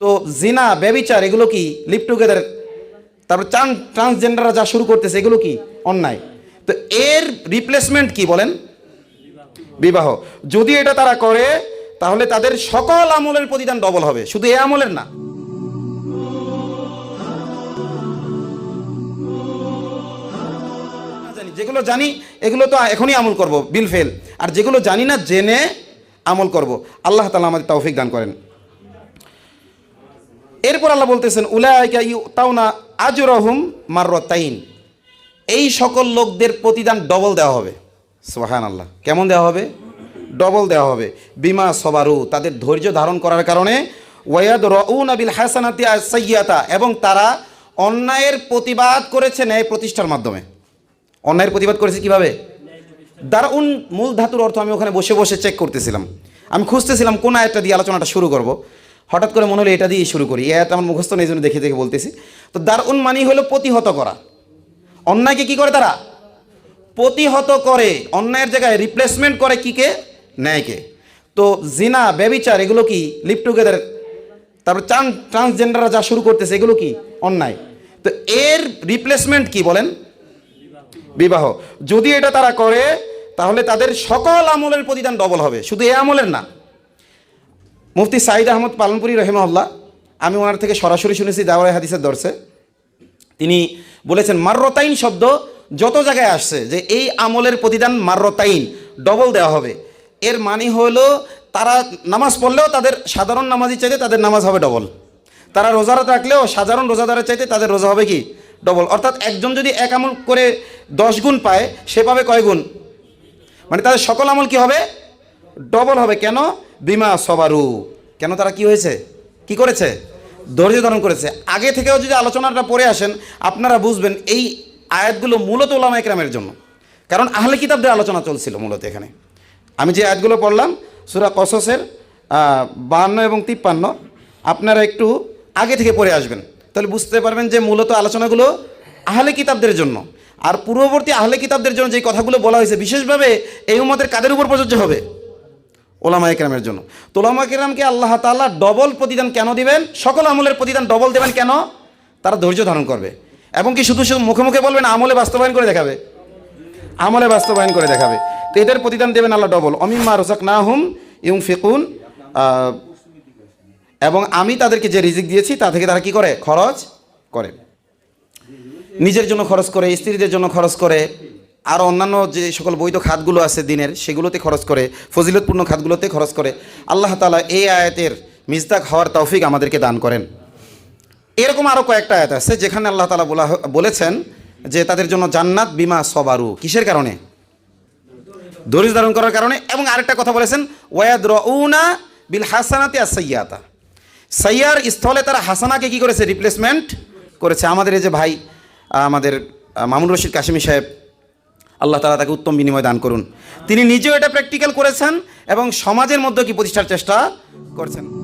তো জিনা, ব্যবিচার, এগুলো কি লিভ টুগেদার তারপর চান ট্রান্সজেন্ডাররা যা শুরু করতেছে, এগুলো কি? অন্যায়। তো এর রিপ্লেসমেন্ট কি বলেন? বিবাহ। যদি এটা তারা করে, তাহলে তাদের সকল আমলের প্রতিদান ডবল হবে। শুধু এ আমলের না। না জানি, যেগুলো জানি, এগুলো তো এখনই আমল করব বিল ফেল আর যেগুলো জানি না, জেনে আমল করব। আল্লাহ তালা আমাদের তৌফিক দান করেন। এরপর আল্লাহ বলতেছেন, উলাইকা তাওনা আজরহুম মাররাতাইন। এই সকল লোকদের প্রতিদান ডবল দেওয়া হবে। সোহান আল্লাহ কেমন দেওয়া হবে? ডবল দেওয়া হবে। বিমা সবারু, তাদের ধৈর্য ধারণ করার কারণে ওয়াদ রউন আবিল হাসানাতি সাইয়াতা এবং তারা অন্যায়ের প্রতিবাদ করেছে ন্যায় প্রতিষ্ঠার মাধ্যমে। অন্যায়ের প্রতিবাদ করেছে কীভাবে? দারুণ মূল ধাতুর অর্থ আমি ওখানে বসে বসে চেক করতেছিলাম। আমি খুঁজতেছিলাম কোন আয়াতটা দিয়ে আলোচনাটা শুরু করব। হঠাৎ করে মনে হলো এটা দিয়েই শুরু করি। আয়াত আমার মুখস্থ নেই জন্য দেখে দেখে বলতেছি। তো দারুণ মানি হলো প্রতিহত করা। অন্যায়কে কি করে তারা? প্রতিহত করে। অন্যায়ের জায়গায় রিপ্লেসমেন্ট করে কিকে ন্যায়কে। তো জিনা, ব্যবিচার, এগুলো কি লিভ টুগেদার তারপর চান ট্রান্সজেন্ডাররা যা শুরু করতেছে, এগুলো কি? অন্যায়। তো এর রিপ্লেসমেন্ট কি বলেন? বিবাহ। যদি এটা তারা করে, তাহলে তাদের সকল আমলের প্রতিদান ডবল হবে। শুধু এ আমলের না মুফতি সাইদ আহমদ পালনপুরি রহেমাল্লাহ আমি ওনার থেকে সরাসরি শুনেছি দাওয়াই হাদিসের দর্শে। তিনি বলেছেন, মার্রতাইন শব্দ যত জায়গায় আসছে যে এই আমলের প্রতিদান মার্রতাইন ডবল দেওয়া হবে। এর মানে হলো, তারা নামাজ পড়লেও তাদের সাধারণ নামাজি চাইতে তাদের নামাজ হবে ডবল তারা রোজারাত রাখলেও সাধারণ রোজাদারের চাইতে তাদের রোজা হবে কি? ডবল অর্থাৎ একজন যদি এক আমল করে দশ গুণ পায়, সে পাবে কয় গুণ? মানে তাদের সকল আমল কি হবে? ডবল হবে। কেন? বিমা সবারু। কেন তারা কি হয়েছে? কি করেছে? ধৈর্য ধারণ করেছে। আগে থেকেও যদি আলোচনাটা পড়ে আসেন, আপনারা বুঝবেন এই আয়াতগুলো মূলত ওলামা একরামের জন্য। কারণ আহলে কিতাবদের আলোচনা চলছিল মূলত এখানে। আমি যে আয়াতগুলো পড়লাম, সুরা কসসের বাহান্ন এবং তিপ্পান্ন, আপনারা একটু আগে থেকে পড়ে আসবেন। তাহলে বুঝতে পারবেন যে মূলত আলোচনাগুলো আহলে কিতাবদের জন্য। আর পূর্ববর্তী আহলে কিতাবদের জন্য যে কথাগুলো বলা হয়েছে, বিশেষভাবে এই উম্মতের কাদের উপর প্রযোজ্য হবে? ওলামা একরামের জন্য। তো ওলামা একরামকে আল্লাহ তাআলা ডবল প্রতিদান কেন দিবেন? সকল আমলের প্রতিদান ডবল দেবেন কেন? তারা ধৈর্য ধারণ করবে। এবং কি শুধু শুধু মুখে মুখে বলবেন, আমলে বাস্তবায়ন করে দেখাবে? আমলে বাস্তবায়ন করে দেখাবে। তো এদের প্রতিদান দেবেন আল্লাহ ডবল। অমিম্মা রোসাক না হুম ইউং ফিকুন এবং আমি তাদেরকে যে রিজিক দিয়েছি, তা থেকে তারা কি করে? খরচ করে। নিজের জন্য খরচ করে, স্ত্রীদের জন্য খরচ করে। আর অন্যান্য যে সকল বৈধ খাতগুলো আছে দিনের, সেগুলোতে খরচ করে, ফজিলতপূর্ণ খাতগুলোতে খরচ করে আল্লাহ তালা এই আয়াতের মিজদাক হওয়ার তৌফিক আমাদেরকে দান করেন। এরকম আরও কয়েকটা আয়াত আছে যেখানে আল্লাহ তালা বলা বলেছেন যে তাদের জন্য জান্নাত বিমা সবারু। কিসের কারণে? ধৈর্য ধারণ করার কারণে এবং আরেকটা কথা বলেছেন ওয়াদ রউনা বিল হাসানাতে আর সৈয়াতা সৈয়ার স্থলে তারা হাসানাকে কি করেছে? রিপ্লেসমেন্ট করেছে। আমাদের এই যে ভাই, আমাদের মামুন রশিদ কাশিমি সাহেব আল্লাহ তালা তাকে উত্তম বিনিময় দান করুন। তিনি নিজেও এটা প্র্যাকটিক্যাল করেছেন এবং সমাজের মধ্যে কি প্রতিষ্ঠার চেষ্টা করছেন।